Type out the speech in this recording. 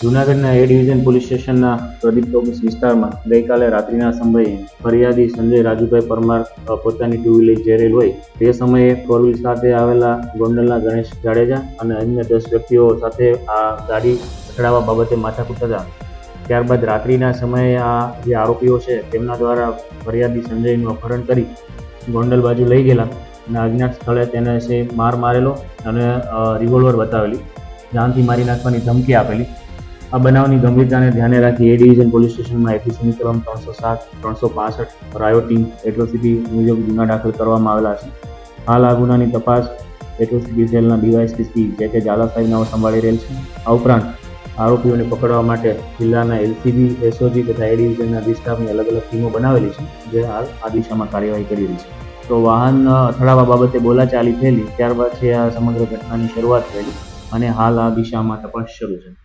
જૂનાગઢના એ division police સ્ટેશનના Pradeep office વિસ્તારમાં ગઈકાલે રાત્રિના સમયે ફરિયાદી સંજય રાજુભાઈ પરમાર પોતાની ટુ વ્હીલર જઈ હોય તે સમયે ફોર વ્હીલ સાથે આવેલા ગોંડલના ગણેશ જાડેજા અને અન્ય દસ વ્યક્તિઓ સાથે આ ગાડી અથડાવવા બાબતે માથાકૂટ હતા. ત્યારબાદ રાત્રિના સમયે આ જે આરોપીઓ છે તેમના દ્વારા ફરિયાદી સંજયનું અપહરણ કરી ગોંડલ બાજુ લઈ ગયેલા અને અજ્ઞાત સ્થળે તેને છે માર મારેલો અને રિવોલ્વર બતાવેલી. જાનથી મારી નાખવાની ધમકી આપેલી. આ બનાવની ગંભીરતાને ધ્યાને રાખી એ ડિવિઝન પોલીસ સ્ટેશનમાં એફીસીની કલમ ત્રણસો સાત, ત્રણસો પાસઠ રાયોટિંગ એટ્રોસિટી મુજબ ગુના દાખલ કરવામાં આવેલા છે. હાલ આ ગુનાની તપાસ એટ્રોસિટી સેલના ડીવાયસીસી જે કે ઝાલા સાહેબનાઓ સંભાળી રહેલ છે. આ ઉપરાંત આરોપીઓને પકડવા માટે જિલ્લાના એલસીબી એસઓજી તથા એ ડિવિઝનના વિસ્તારની અલગ અલગ ટીમો બનાવેલી છે, જે હાલ આ દિશામાં કાર્યવાહી કરી રહી છે. તો વાહન અથડાવા બાબતે બોલાચાલી થયેલી, ત્યારબાદ છે આ સમગ્ર ઘટનાની શરૂઆત થયેલી અને હાલ આ દિશામાં તપાસ શરૂ છે.